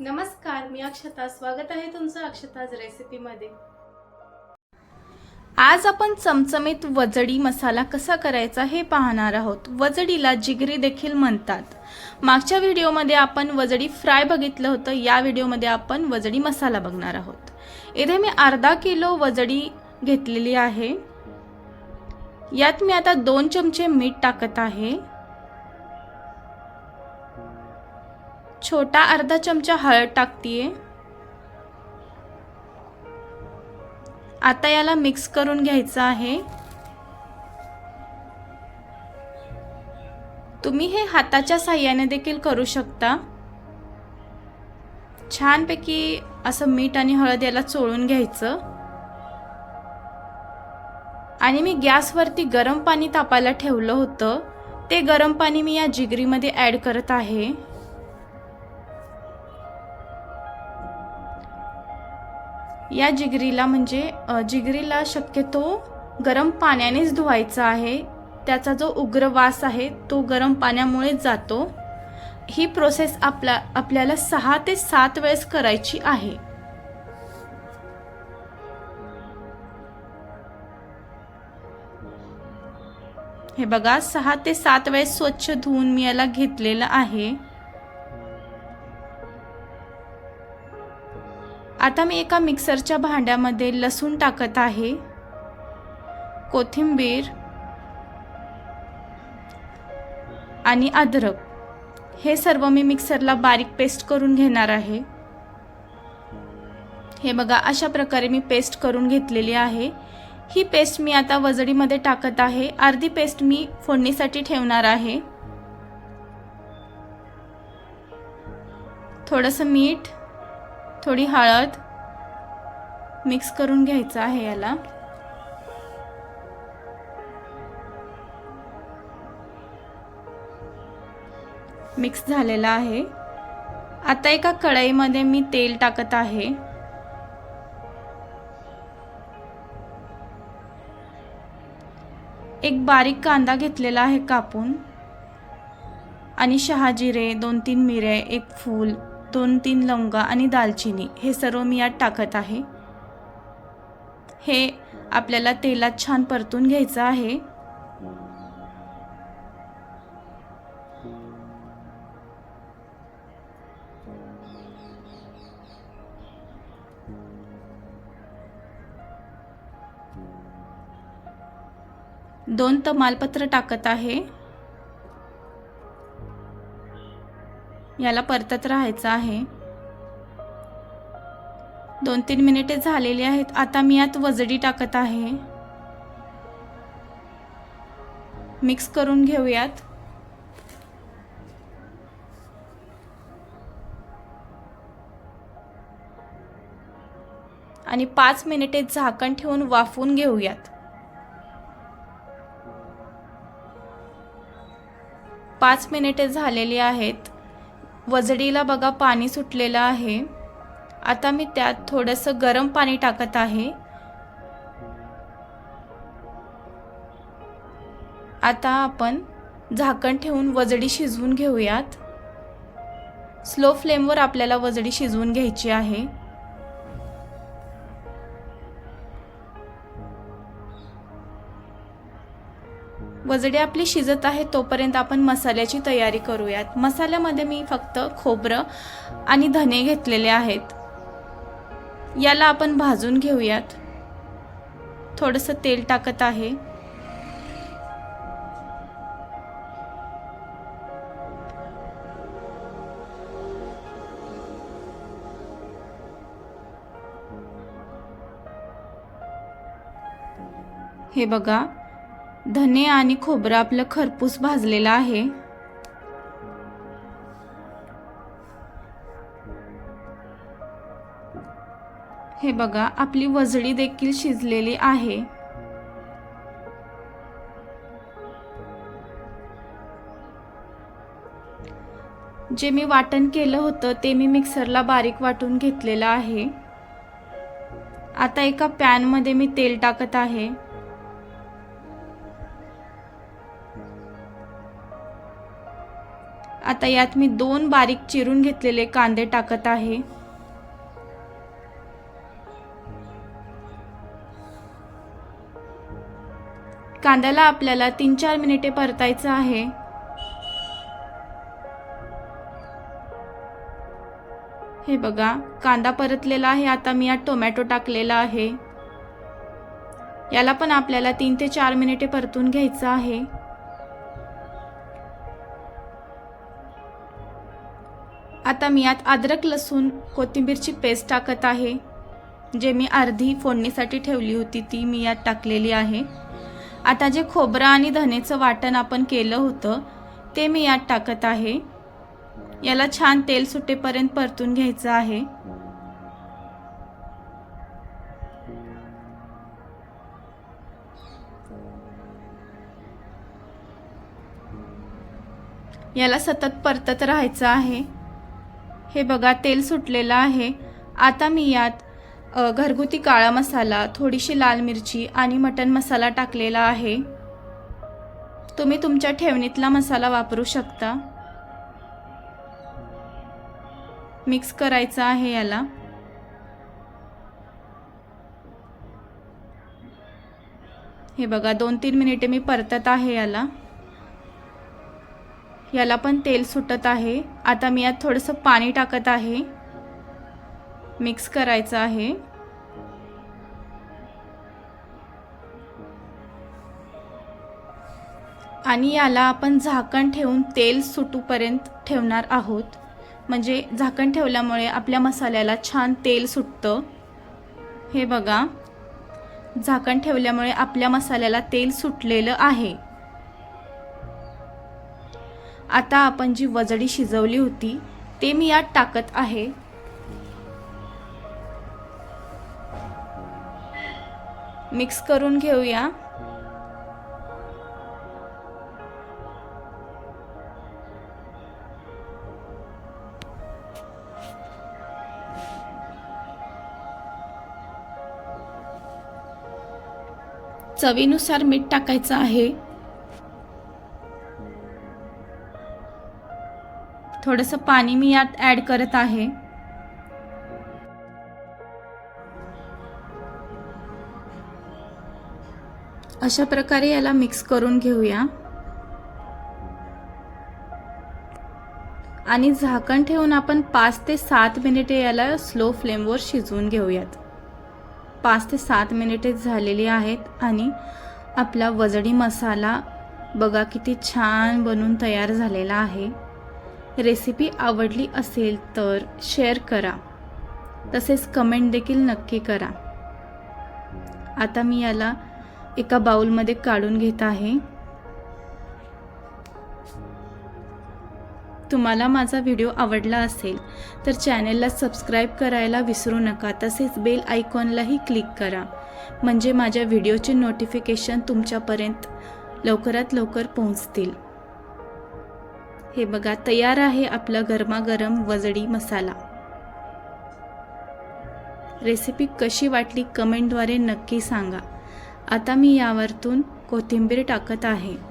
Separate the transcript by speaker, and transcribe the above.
Speaker 1: नमस्कार मी अक्षता. स्वागत आहे तुमचं अक्षताज रेसिपीमध्ये आज आपण चमचमीत वजडी मसाला कसा करायचा हे पाहणार आहोत. वजडीला जिगरी देखील म्हणतात. मागच्या व्हिडिओमध्ये आपण वजडी फ्राय बघितलं होतं. या व्हिडिओमध्ये आपण वजडी मसाला बघणार आहोत. इथे मी अर्धा किलो वजडी घेतलेली आहे. यात मी आता दोन चमचे मीठ टाकत आहे. छोटा अर्धा चमचा हळद टाकतीये. आता याला मिक्स करून घ्यायचं आहे. तुम्ही हे हाताच्या साह्याने देखील करू शकता. छानपैकी असं मीठ आणि हळद याला चोळून घ्यायचं. आणि मी गॅसवरती गरम पाणी तापायला ठेवलं होतं. ते गरम पाणी मी या जिगरीमध्ये ॲड करत आहे. या जिगरीला म्हणजे जिगरीला शक्यतो गरम पाण्यानेच धुवायचा आहे. त्याचा जो उग्र वास आहे तो गरम पाण्यामुळेच जातो. ही प्रोसेस आपल्या आपल्याला सहा ते सात वेळेस करायची आहे. हे बघा सहा ते सात वेळेस स्वच्छ धुवून मी याला घेतलेलं आहे. आता मी एका मिक्सरच्या भांड्यामध्ये लसूण टाकत आहे. कोथिंबीर आणि अद्रक. हे सर्व मी मिक्सरला बारीक पेस्ट करून घेणार आहे. हे बघा अशा प्रकारे मी पेस्ट करून घेतलेली आहे. ही पेस्ट मी आता वजडीमध्ये टाकत आहे. अर्धी पेस्ट मी फोडणीसाठी ठेवणार आहे. थोडंसं मीठ थोडी हळद मिक्स करून घ्यायचं आहे याला. मिक्स झालेला आहे. आता एका कढईमध्ये मी तेल टाकत आहे. एक बारीक कांदा घेतलेला आहे कापून. आणि शहाजिरे दोन तीन मिरे एक फूल दोन तीन लवंगा आणि दालचिनी हे सर्व मी यात टाकत आहे. हे आपल्याला तेलात छान परतून घ्यायचं आहे. दोन तमालपत्र टाकत आहे. याला परतत राहायचं आहे. दोन तीन मिनिटे झालेली आहेत. आता मी यात वजडी टाकत आहे. मिक्स करून घेऊयात. आणि पाच मिनिटे झाकण ठेवून वाफवून घेऊयात. पाच मिनिटे झालेली आहेत. वजडीला बघा पाणी सुटलेलं आहे. आता मी त्यात थोडंसं गरम पाणी टाकत आहे. आता आपण झाकण ठेवून वजडी शिजवून घेऊयात. स्लो फ्लेमवर आपल्याला वजडी शिजवून घ्यायची आहे. वजडे आपली शिजत आहे तोपर्यंत आपण मसाल्याची तयारी करूयात. मसाल्यामध्ये मी फक्त खोबरं आणि धने घेतलेले आहेत. याला आपण भाजून घेऊयात. थोडंसं तेल टाकत आहे. हे बघा धने आणि खोबरं आपलं खरपूस भाजलेलं आहे. हे बघा आपली वजडी देखील शिजलेली आहे. जे मी वाटण केलं होतं ते मी मिक्सरला बारीक वाटून घेतलेलं आहे. आता एका पॅनमध्ये मी तेल टाकत आहे. आता यात मी दोन बारीक चिरून घेतलेले कांदे टाकत आहे. कांद्याला आपल्याला तीन चार मिनिटे परतायचं आहे. हे बघा कांदा परतलेला आहे आता मी यात टोमॅटो टाकलेला आहे. याला पण आपल्याला तीन ते चार मिनिटे परतून घ्यायचं आहे. आता मी यात अद्रक लसूण कोथिंबीरची पेस्ट टाकत आहे. जे मी अर्धी फोडणीसाठी ठेवली होती ती मी यात टाकलेली आहे. आता जे खोबरं आणि धनेचं वाटण आपण केलं होतं ते मी यात टाकत आहे. याला छान तेल सुटेपर्यंत परतून घ्यायचं आहे. याला सतत परतत राहायचं आहे. हे बघा तेल सुटलेलं आहे. आता मी यात घरगुती काळा मसाला थोडीशी लाल मिरची आणि मटन मसाला टाकलेला आहे. तुम्ही तुमच्या ठेवणीतला मसाला वापरू शकता. मिक्स करायचं आहे याला. हे बघा दोन तीन मिनिटे मी परतत आहे याला. याला पण तेल सुटत आहे. आता मी यात थोडंसं पाणी टाकत आहे. मिक्स करायचं आहे. आणि याला आपण झाकण ठेवून तेल सुटूपर्यंत ठेवणार आहोत. म्हणजे झाकण ठेवल्यामुळे आपल्या मसाल्याला छान तेल सुटतं. हे बघा. झाकण ठेवल्यामुळे आपल्या मसाल्याला तेल सुटलेलं आहे. आता आपण जी वजडी शिजवली होती ते मी यात टाकत आहे. मिक्स करून घेऊया. चवीनुसार मीठ टाकायचं आहे. थोडंसं पाणी मी यात ॲड करत आहे. अशा प्रकारे याला मिक्स करून घेऊया. आणि झाकण ठेवून आपण पाच ते सात मिनिटे याला स्लो फ्लेमवर शिजवून घेऊयात. पाच ते सात मिनिटे झालेली आहेत आणि आपला वजडी मसाला बघा किती छान बनून तयार झालेला आहे. रेसिपी आवडली असेल तर शेअर करा. तसेच कमेंट देखील नक्की करा. आता मी याला एका बाउलमध्ये काढून घेत आहे. तुम्हाला माझा व्हिडिओ आवडला असेल तर चॅनेलला सबस्क्राईब करायला विसरू नका. तसेच बेल आयकॉनलाही क्लिक करा. म्हणजे माझ्या व्हिडिओचे नोटिफिकेशन तुमच्यापर्यंत लवकरात लवकर पोहोचतील. हे बघा तयार आहे आपला गरमागरम वजडी मसाला. रेसिपी कशी वाटली कमेंटद्वारे नक्की सांगा. आता मी यावरतून कोथिंबीर टाकत आहे.